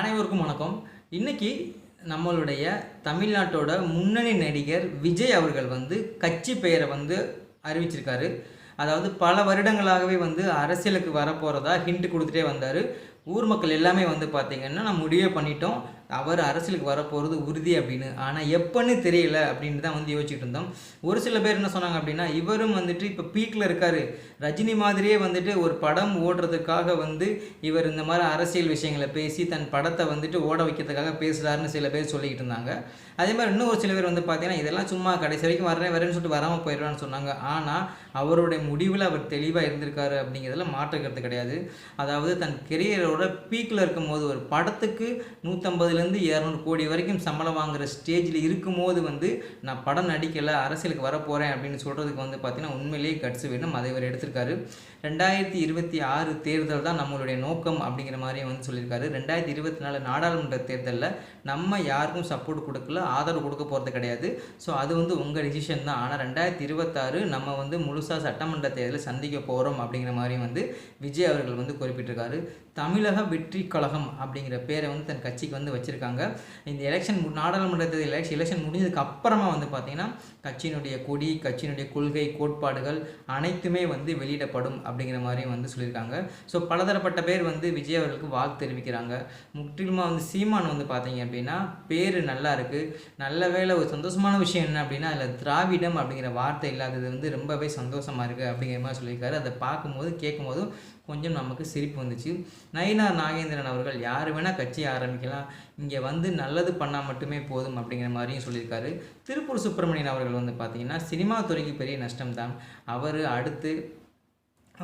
அனைவருக்கும் வணக்கம். இன்னைக்கு நம்மளுடைய தமிழ்நாட்டோட முன்னணி நடிகர் விஜய் அவர்கள் வந்து கட்சி பெயரை வந்து அறிவிச்சிருக்காரு. அதாவது பல வருடங்களாகவே வந்து அரசியலுக்கு வரப்போகிறதா ஹிண்ட் கொடுத்துட்டே வந்தார். ஊர் மக்கள் எல்லாமே வந்து பார்த்திங்கன்னா நான் முடிவே பண்ணிட்டோம். அவர் அரசியலுக்கு வரப்போகிறது உறுதி அப்படின்னு. ஆனால் எப்போன்னு தெரியல அப்படின்னு தான் வந்து யோசிச்சுட்டு இருந்தோம். ஒரு சில பேர் என்ன சொன்னாங்க அப்படின்னா இவரும் வந்துட்டு இப்போ பீக்கில் இருக்கார். ரஜினி மாதிரியே வந்துட்டு ஒரு படம் ஓடுறதுக்காக வந்து இவர் இந்த மாதிரி அரசியல் விஷயங்களை பேசி தன் படத்தை வந்துட்டு ஓட வைக்கிறதுக்காக பேசுகிறாருன்னு சில பேர் சொல்லிக்கிட்டு இருந்தாங்க. அதே மாதிரி இன்னும் ஒரு சில பேர் வந்து பார்த்தீங்கன்னா இதெல்லாம் சும்மா கடைசி வரைக்கும் வரேன் வரேன்னு சொல்லிட்டு வராமல் போயிடுவான்னு சொன்னாங்க. ஆனால் அவருடைய முடிவில் அவர் தெளிவாக இருந்திருக்காரு அப்படிங்கிறதுல மாற்றுக்கிறது கிடையாது. அதாவது தன் கெரியரோட பீக்கில் இருக்கும்போது ஒரு படத்துக்கு நூற்றம்பதுலேருந்து இரநூறு கோடி வரைக்கும் சம்பளம் வாங்குகிற ஸ்டேஜில் இருக்கும்போது வந்து நான் படம் நடிக்கலை அரசியலுக்கு வரப்போகிறேன் அப்படின்னு சொல்கிறதுக்கு வந்து பார்த்திங்கன்னா உண்மையிலேயே கட்ஸ் வேணும். அதை இவர் எடுத்திருக்காரு. ரெண்டாயிரத்தி இருபத்தி ஆறு தேர்தல் தான் நம்மளுடைய நோக்கம் அப்படிங்கிற மாதிரியும் வந்து சொல்லியிருக்காரு. ரெண்டாயிரத்தி இருபத்தி நாலு நாடாளுமன்ற தேர்தலில் நம்ம யாருக்கும் சப்போர்ட் கொடுக்கல ஆதரவு கொடுக்க போகிறது கிடையாது. ஸோ அது வந்து உங்கள் டிசிஷன் தான். ஆனால் ரெண்டாயிரத்தி இருபத்தாறு நம்ம வந்து முழுசாக சட்டமன்ற தேர்தலில் சந்திக்க போகிறோம் அப்படிங்கிற மாதிரி வந்து விஜய் அவர்கள் வந்து குறிப்பிட்டிருக்காரு. தமிழக வெற்றி கழகம் அப்படிங்கிற பேரை வந்து தன் கட்சிக்கு வந்து வச்சுருக்காங்க. இந்த எலெக்ஷன் நாடாளுமன்றத்தில் எலெக்ஷன் எலெக்ஷன் முடிஞ்சதுக்கு அப்புறமா வந்து பார்த்திங்கன்னா கட்சியினுடைய கொடி கட்சியினுடைய கொள்கை கோட்பாடுகள் அனைத்துமே வந்து வெளியிடப்படும் அப்படிங்கிற மாதிரியும் வந்து சொல்லியிருக்காங்க. ஸோ பலதரப்பட்ட பேர் வந்து விஜய் அவர்களுக்கு வாழ்த்து தெரிவிக்கிறாங்க. முற்றிலுமாக வந்து சீமான் வந்து பார்த்தீங்க அப்படின்னா பேர் நல்லா இருக்குது நல்ல வேலை ஒரு சந்தோஷமான விஷயம் என்ன அப்படின்னா அதில் திராவிடம் அப்படிங்கிற வார்த்தை இல்லாதது வந்து ரொம்பவே சந்தோஷமாக இருக்குது அப்படிங்கிற மாதிரி சொல்லியிருக்காரு. அதை பார்க்கும்போது கேட்கும்போதும் கொஞ்சம் நமக்கு சிரிப்பு வந்துச்சு. நயினார் நாகேந்திரன் அவர்கள் யார் வேணால் கட்சி ஆரம்பிக்கலாம். இங்கே வந்து நல்லது பண்ணால் மட்டுமே போதும் அப்படிங்கிற மாதிரியும் சொல்லியிருக்காரு. திருப்பூர் சுப்பிரமணியன் அவர்கள் வந்து பார்த்திங்கன்னா சினிமா துறைக்கு பெரிய நஷ்டம் தான் அவர் அடுத்து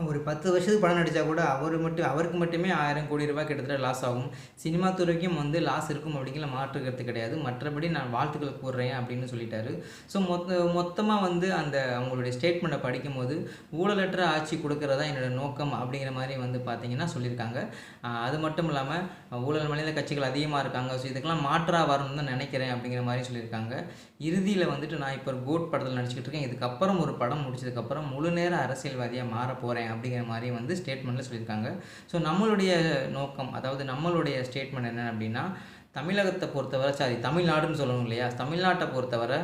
ஒரு பத்து வருஷத்துக்கு படம் நடித்தா கூட அவர் மட்டும் அவருக்கு மட்டுமே ஆயிரம் கோடி ரூபாய் கிட்டத்தட்ட லாஸ் ஆகும். சினிமா துறைக்கும் வந்து லாஸ் இருக்கும் அப்படிங்கிற மாற்றுக்கிறது கிடையாது. மற்றபடி நான் வாழ்த்துக்கள் கூறுறேன் அப்படின்னு சொல்லிட்டாரு. ஸோ மொத்த மொத்தமாக வந்து அந்த அவங்களுடைய ஸ்டேட்மெண்ட்டை படிக்கும்போது ஊழலற்ற ஆட்சி கொடுக்கறதா என்னோட நோக்கம் அப்படிங்கிற மாதிரி வந்து பார்த்தீங்கன்னா சொல்லியிருக்காங்க. அது மட்டும் இல்லாமல் ஊழல் மனித கட்சிகள் அதிகமாக இருக்காங்க. ஸோ இதுக்கெல்லாம் மாற்றாக வரணும்னு தான் நினைக்கிறேன் அப்படிங்கிற மாதிரி சொல்லியிருக்காங்க. இறுதியில் வந்துட்டு நான் இப்போ கோட் படத்தில் நடிச்சுக்கிட்டு இருக்கேன். இதுக்கப்புறம் ஒரு படம் முடிச்சதுக்கப்புறம் முழு நேர அரசியல்வாதியாக மாற போகிறேன் அப்படிங்கிற மாதிரி வந்து ஸ்டேட்மெண்ட்டில் சொல்லியிருக்காங்க. ஸோ நம்மளுடைய நோக்கம் அதாவது நம்மளுடைய ஸ்டேட்மெண்ட் என்ன அப்படின்னா தமிழகத்தை பொறுத்தவரை சாரி தமிழ்நாடுன்னு சொல்லணும் இல்லையா? தமிழ்நாட்டை பொறுத்தவரை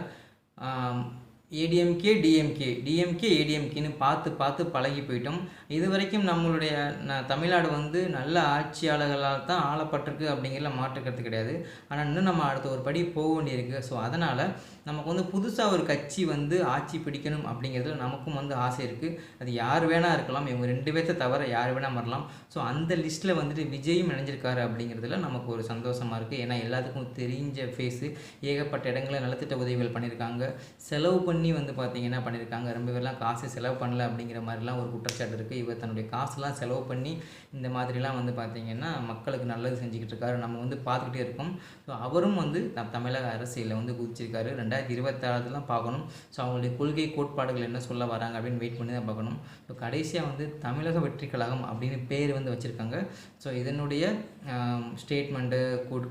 ஏடிஎம்கே டிஎம்கே டிஎம்கே ஏடிஎம்கேன்னு பார்த்து பார்த்து பழகி போயிட்டோம். இது வரைக்கும் நம்மளுடைய ந தமிழ்நாடு வந்து நல்ல ஆட்சியாளர்களால் தான் ஆளப்பட்டிருக்கு அப்படிங்கிற மாற்றுக்கிறது கிடையாது. ஆனால் இன்னும் நம்ம அடுத்த ஒரு படி போக வேண்டியிருக்கு. ஸோ அதனால் நமக்கு வந்து புதுசாக ஒரு கட்சி வந்து ஆட்சி பிடிக்கணும் அப்படிங்கிறதுல நமக்கும் வந்து ஆசை இருக்குது அது யார் வேணால் இருக்கலாம். இவங்க ரெண்டு பேர்த்த தவிர யார் வேணால் வரலாம் ஸோ அந்த லிஸ்ட்டில் வந்துட்டு விஜயும் இணைஞ்சிருக்காரு அப்படிங்கிறதுல நமக்கு ஒரு சந்தோஷமாக இருக்குது ஏன்னா எல்லாத்துக்கும் தெரிஞ்ச ஃபேஸு ஏகப்பட்ட இடங்களில் நலத்திட்ட உதவிகள் பண்ணியிருக்காங்க. செலவு பண்ணி வந்து பார்த்திங்கன்னா பண்ணியிருக்காங்க ரொம்ப பேர்லாம் காசு செலவு பண்ணல அப்படிங்கிற மாதிரிலாம் ஒரு குற்றச்சாட்டு இருக்குது இவர் தன்னுடைய காசுலாம் செலவு பண்ணி இந்த மாதிரிலாம் வந்து பார்த்திங்கன்னா மக்களுக்கு நல்லது செஞ்சுக்கிட்டு இருக்காரு. நம்ம வந்து பார்த்துக்கிட்டே இருக்கோம். ஸோ அவரும் வந்து தமிழக அரசியலில் வந்து குதிச்சிருக்காரு. ரெண்டாயிரத்தி இருபத்தாறுலாம் பார்க்கணும் ஸோ அவங்களுடைய கொள்கை கோட்பாடுகள் என்ன சொல்ல வராங்க அப்படின்னு வெயிட் பண்ணி தான் பார்க்கணும் ஸோ கடைசியாக வந்து தமிழக வெற்றி கழகம் அப்படின்னு பேர் வந்து வச்சுருக்காங்க. ஸோ இதனுடைய ஸ்டேட்மெண்ட்டு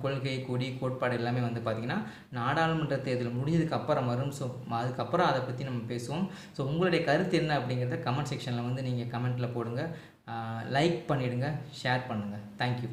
கொள்கை கொடி கோட்பாடு எல்லாமே வந்து பார்த்திங்கன்னா நாடாளுமன்ற தேர்தல் முடிஞ்சதுக்கு அப்புறம் வரும். ஸோ அதுக்கப்புறம் அதுக்கப்புறம் அதை பற்றி நம்ம பேசுவோம். ஸோ உங்களுடைய கருத்து என்ன அப்படிங்கிறத கமெண்ட் செக்ஷனில் வந்து நீங்கள் கமெண்ட்டில் போடுங்க. லைக் பண்ணிவிடுங்க ஷேர் பண்ணுங்கள் தேங்க்யூ